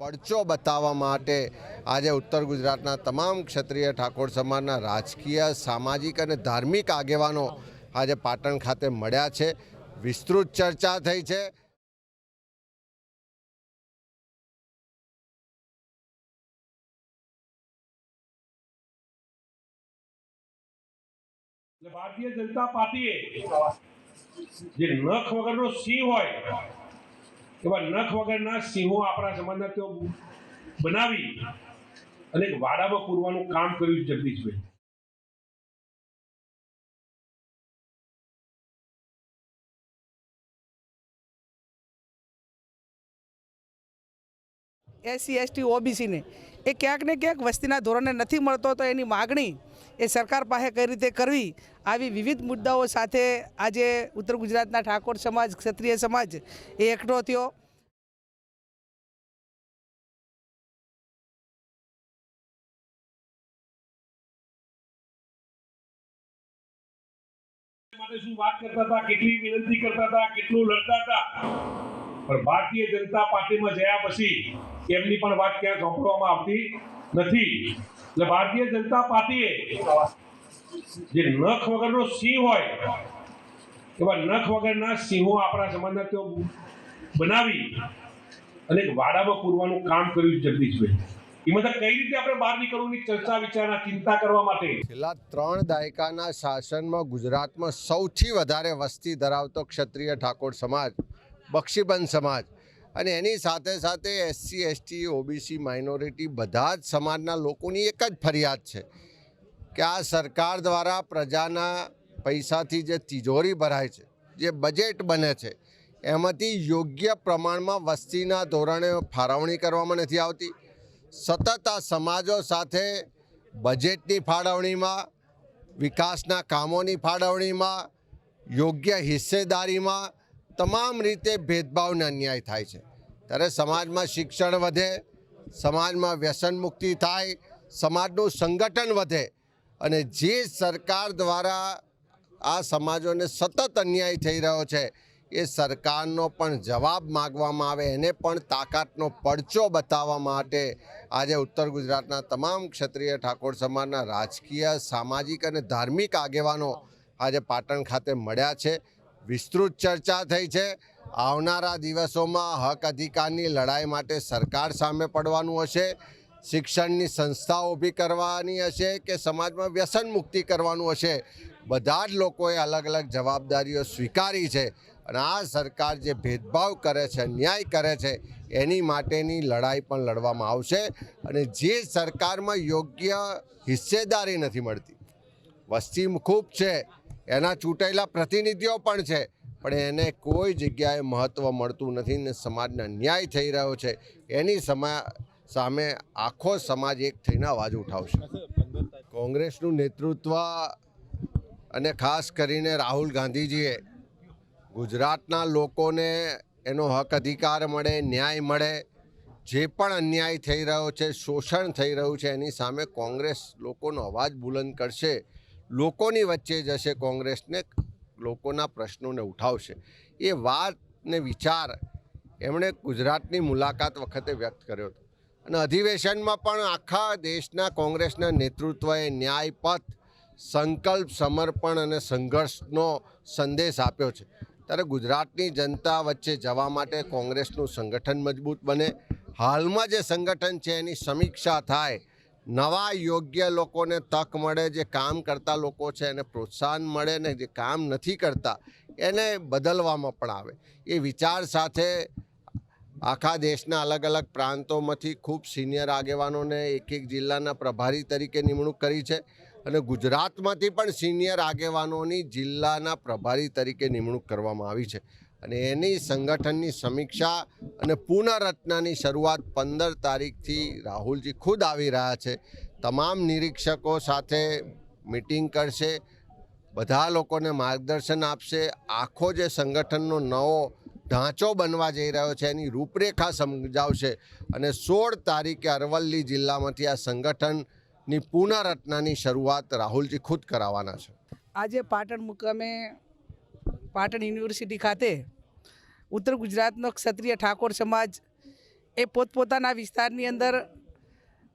પડચો બતાવવા માટે આજે ઉત્તર ગુજરાતના તમામ ક્ષત્રિય ઠાકોર સમાજના રાજકીય, સામાજિક અને ધાર્મિક આગેવાનો આજે પાટણ ખાતે મળ્યા છે. વિસ્તૃત ચર્ચા થઈ છે. ભારતીય જનતા પાર્ટીએ જે નખ વગરનો સિંહ હોય એવા નખ વગરના સિંહો આપણા સમાજના તેઓ બનાવી અને વાડામાં પૂરવાનું કામ કર્યું જગદીશભાઈ. એસસી, એસટી ઓબીસીને એ ક્યાંક ને ક્યાંક વસ્તીના ધોરણે નથી મળતો તો એની માગણી એ સરકાર પાસે કઈ રીતે કરવી? આવી વિવિધ મુદ્દાઓ સાથે આજે ઉત્તર ગુજરાતના ઠાકોર સમાજ, ક્ષત્રિય સમાજ એ એકઠો થયો. માટે શું વાત કરતા હતા? કેટલી વિનંતી કરતા હતા? કેટલું લડતા હતા? પણ ભારતીય જનતા પાર્ટીમાં જયા પછી એમની પણ વાત ક્યાં સાંભળવામાં આવતી નથી. એટલે ભારતીય જનતા પાર્ટીએ જે નખ વગરનો સિંહ હોય, એવા નખ વગરના સિંહો આપણા સમાજના તેઓ બનાવી અને વાડામાં પૂરવાનું કામ કર્યું જગદીશભાઈ. એમાં કઈ રીતે આપણે બહાર નીકળવાની ચર્ચા વિચારણા ચિંતા કરવા માટે? છેલ્લા ત્રણ દાયકાના શાસનમાં ગુજરાતમાં સૌથી વધારે વસ્તી ધરાવતો ક્ષત્રિય ઠાકોર સમાજ, બક્ષીબંધ સમાજ. અને એની સાથે સાથે એસસી એસટી ઓબીસી માઇનોરિટી બધા જ સમાજના લોકોની એક જ ફરિયાદ છે કે આ સરકાર દ્વારા પ્રજાના પૈસાથી જે તિજોરી ભરાય છે, જે બજેટ બને છે, એમાંથી યોગ્ય પ્રમાણમાં વસ્તીના ધોરણે ફાળવણી કરવામાં નથી આવતી. સતત આ સમાજો સાથે બજેટની ફાળવણીમાં, વિકાસના કામોની ફાળવણીમાં, યોગ્ય હિસ્સેદારીમાં તમામ રીતે ભેદભાવને અન્યાય થાય છે. ત્યારે સમાજમાં શિક્ષણ વધે, સમાજમાં વ્યસન મુક્તિ થાય, સમાજનું સંગઠન વધે અને જે સરકાર દ્વારા આ સમાજોને સતત અન્યાય થઈ રહ્યો છે, એ સરકારનો પણ જવાબ માગવામાં આવે, એને પણ તાકાતનો પડચો બતાવવા માટે આજે ઉત્તર ગુજરાતના તમામ ક્ષત્રિય ઠાકોર સમાજના રાજકીય, સામાજિક અને ધાર્મિક આગેવાનો આજે પાટણ ખાતે મળ્યા છે. વિસ્તૃત ચર્ચા થઈ છે. આવનારા દિવસોમાં હક અધિકારની લડાઈ માટે સરકાર સામે પડવાનું હશે. શિક્ષણની સંસ્થાઓ ઊભી કરવાની હશે કે સમાજમાં વ્યસન મુક્તિ કરવાનું હશે? બધા જ લોકોએ અલગ અલગ જવાબદારીઓ સ્વીકારી છે અને આ સરકાર જે ભેદભાવ કરે છે ન્યાય કરે છે, એની માટેની લડાઈ પણ લડવામાં આવશે અને જે સરકારમાં યોગ્ય હિસ્સેદારી નથી મળતી, વસ્તી ખૂબ છે. એના ચૂંટાયેલા પ્રતિનિધિઓ પણ છે. પણ એને કોઈ જગ્યાએ મહત્ત્વ મળતું નથી ને સમાજના ન્યાય થઈ રહ્યો છે. એની સમા, સામે આખો સમાજ એક થઈને અવાજ ઉઠાવશે. કોંગ્રેસનું નેતૃત્વ અને ખાસ કરીને રાહુલ ગાંધીજીએ ગુજરાતના લોકોને એનો હક અધિકાર મળે, ન્યાય મળે, જે પણ અન્યાય થઈ રહ્યો છે, શોષણ થઈ રહ્યું છે, એની સામે કોંગ્રેસ લોકોનો અવાજ બુલંદ કરશે. લોકોની વચ્ચે જશે કોંગ્રેસને લોકોના પ્રશ્નોને ઉઠાવશે. એ વાત ને વિચાર એમણે ગુજરાતની મુલાકાત વખતે વ્યક્ત કર્યો હતો. અને અધિવેશનમાં પણ આખા દેશના કોંગ્રેસના નેતૃત્વએ ન્યાયપથ, સંકલ્પ, સમર્પણ અને સંઘર્ષનો સંદેશ આપ્યો છે. ત્યારે ગુજરાતની જનતા વચ્ચે જવા માટે કોંગ્રેસનું સંગઠન મજબૂત બને. હાલમાં જે સંગઠન છે એની સમીક્ષા થાય નવા યોગ્ય લોકોને તક મળે, જે કામ કરતા લોકો છે, એને પ્રોત્સાહન મળે ને જે કામ નથી કરતા, એને બદલવામાં પણ આવે. એ વિચાર સાથે આખા દેશના અલગ અલગ પ્રાંતોમાંથી ખૂબ સિનિયર આગેવાનોને એક એક જિલ્લાના પ્રભારી તરીકે નિમણૂક કરી છે અને ગુજરાતમાંથી પણ સિનિયર આગેવાનોની જિલ્લાના પ્રભારી તરીકે નિમણૂક કરવામાં આવી છે. અને એની સંગઠનની સમીક્ષા અને પુનઃરચનાની શરૂઆત પંદર તારીખથી રાહુલજી ખુદ આવી રહ્યા છે. તમામ નિરીક્ષકો સાથે મિટિંગ કરશે, બધા લોકોને માર્ગદર્શન આપશે. આખો જે સંગઠનનો નવો ઢાંચો બનવા જઈ રહ્યો છે, એની રૂપરેખા સમજાવશે. અને સોળ તારીખે અરવલ્લી જિલ્લામાંથી આ સંગઠનની પુનઃરચનાની શરૂઆત રાહુલજી ખુદ કરાવવાના છે. આજે પાટણ મુકામે પાટણ યુનિવર્સિટી ખાતે ઉત્તર ગુજરાતનો ક્ષત્રિય ઠાકોર સમાજ એ પોતપોતાના વિસ્તારની અંદર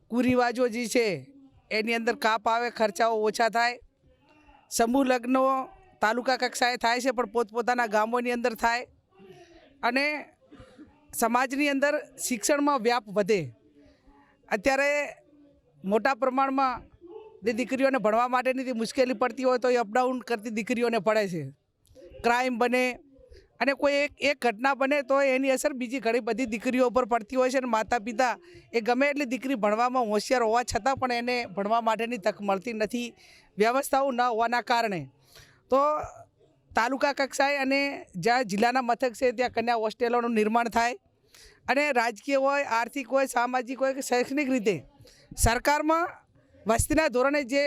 કુરિવાજો જે છે, એની અંદર કાપ આવે, ખર્ચાઓ ઓછા થાય. સમૂહ લગ્નો તાલુકા કક્ષાએ થાય છે, પણ પોતપોતાના ગામોની અંદર થાય. અને સમાજની અંદર શિક્ષણમાં વ્યાપ વધે. અત્યારે મોટા પ્રમાણમાં જે દીકરીઓને ભણવા માટેની જે મુશ્કેલી પડતી હોય તો એ અપડાઉન કરતી દીકરીઓને પડે છે. ક્રાઇમ બને અને કોઈ એક એક ઘટના બને તો એની અસર બીજી ઘણી બધી દીકરીઓ ઉપર પડતી હોય છે અને માતા પિતા એ ગમે એટલી દીકરી ભણવામાં હોશિયાર હોવા છતાં પણ એને ભણવા માટેની તક મળતી નથી, વ્યવસ્થાઓ ન હોવાના કારણે. તો તાલુકા કક્ષાએ અને જ્યાં જિલ્લાના મથક છે ત્યાં કન્યા હોસ્ટેલોનું નિર્માણ થાય અને રાજકીય હોય, આર્થિક હોય, સામાજિક હોય કે શૈક્ષણિક રીતે સરકારમાં વસ્તીના ધોરણે જે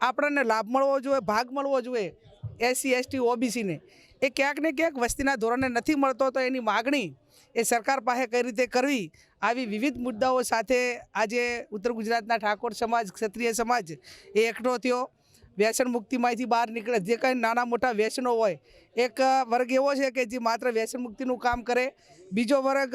આપણને લાભ મળવો જોઈએ, ભાગ મળવો જોઈએ, એસસી, એસટી, ઓબીસીને એ ક્યાંક ને ક્યાંક વસ્તીના ધોરણે નથી મળતો તો એની માગણી એ સરકાર પાસે કઈ રીતે કરવી? આવી વિવિધ મુદ્દાઓ સાથે આજે ઉત્તર ગુજરાતના ઠાકોર સમાજ, ક્ષત્રિય સમાજ એ એકઠો થયો. વ્યસન મુક્તિમાંથી બહાર નીકળે. જે કંઈ નાના મોટા વ્યસનો હોય, એક વર્ગ એવો છે કે જે માત્ર વ્યસન મુક્તિનું કામ કરે, બીજો વર્ગ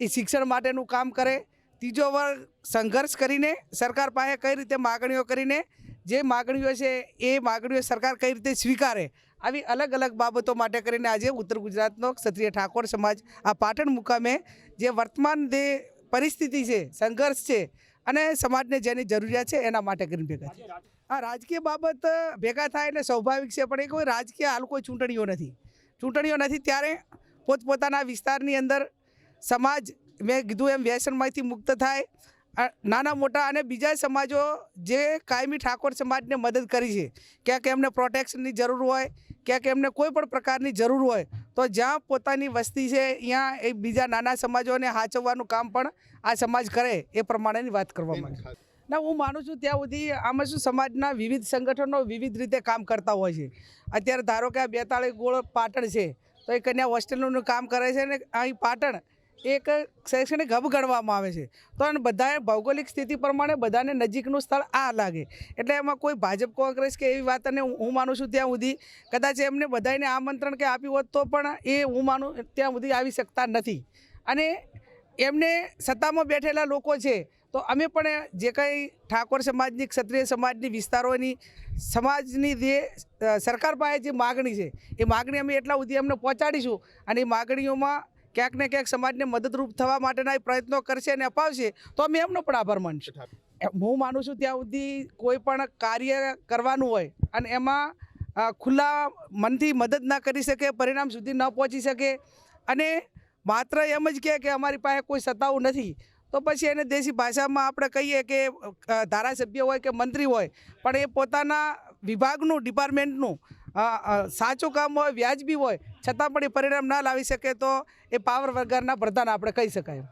એ શિક્ષણ માટેનું કામ કરે, ત્રીજો વર્ગ સંઘર્ષ કરીને સરકાર પાસે કઈ રીતે માગણીઓ કરીને, જે માગણીઓ છે એ માગણીઓ સરકાર કઈ રીતે સ્વીકારે આવી અલગ અલગ બાબતો માટે કરીને આજે ઉત્તર ગુજરાતનો ક્ષત્રિય ઠાકોર સમાજ આ પાટણ મુકામે જે વર્તમાન જે પરિસ્થિતિ છે, સંઘર્ષ છે અને સમાજને જેની જરૂરિયાત છે એના માટે કરીને ભેગા છે આ રાજકીય બાબત ભેગા થાય એટલે સ્વાભાવિક છે, પણ એ કોઈ રાજકીય હાલ કોઈ ચૂંટણીઓ નથી. ચૂંટણીઓ નથી ત્યારે પોતપોતાના વિસ્તારની અંદર સમાજ મેં કીધું એમ વ્યસનમાંથી મુક્ત થાય નાના મોટા અને બીજા સમાજો જે કાયમી ઠાકોર સમાજને મદદ કરી છે ક્યાંક એમને પ્રોટેક્શનની જરૂર હોય ક્યાંક એમને કોઈ પણ પ્રકારની જરૂર હોય તો જ્યાં પોતાની વસ્તી છે ત્યાં એ બીજા નાના સમાજોને હાચવવાનું કામ પણ આ સમાજ કરે એ પ્રમાણેની વાત કરવામાં આવે ના હું માનું છું ત્યાં સુધી આમાં શું સમાજના વિવિધ સંગઠનો વિવિધ રીતે કામ કરતા હોય છે. અત્યારે ધારો કે આ બેતાળી ગોળ પાટણ છે તો એ કન્યા હોસ્ટેલનું કામ કરે છે ને અહીં પાટણ એક શૈક્ષણિક હબ ગણવામાં આવે છે. તો અને બધાએ ભૌગોલિક સ્થિતિ પ્રમાણે બધાને નજીકનું સ્થળ આ લાગે. એટલે એમાં કોઈ ભાજપ, કોંગ્રેસ કે એવી વાત અને હું માનું છું ત્યાં સુધી કદાચ એમને બધાને આમંત્રણ કે આપ્યું હોત તો પણ એ હું માનું ત્યાં સુધી આવી શકતા નથી. અને એમને સત્તામાં બેઠેલા લોકો છે, તો અમે પણ જે કંઈ ઠાકોર સમાજની, ક્ષત્રિય સમાજની વિસ્તારોની, સમાજની જે સરકાર પાસે જે માગણી છે, એ માગણી અમે એટલા સુધી અમને પહોંચાડીશું. અને એ માગણીઓમાં ક્યાંક ને ક્યાંક સમાજને મદદરૂપ થવા માટેના પ્રયત્નો કરશે અને અપાવશે તો અમે એમનો પણ આભાર માનીશું. હું માનું છું ત્યાં સુધી કોઈ પણ કાર્ય કરવાનું હોય અને એમાં ખુલ્લા મનથી મદદ ના કરી શકે પરિણામ સુધી ન પહોંચી શકે અને માત્ર એમ જ કહે કે અમારી પાસે કોઈ સત્તાઓ નથી તો પછી એને દેશી ભાષામાં આપણે કહીએ કે ધારાસભ્ય હોય કે મંત્રી હોય પણ એ પોતાના વિભાગનું ડિપાર્ટમેન્ટનું સાચું કામ હોય, વ્યાજબી હોય, છતાં પણ એ પરિણામ ના લાવી શકે તો એ પાવર વગરના પ્રધાન આપણે કહી શકાય.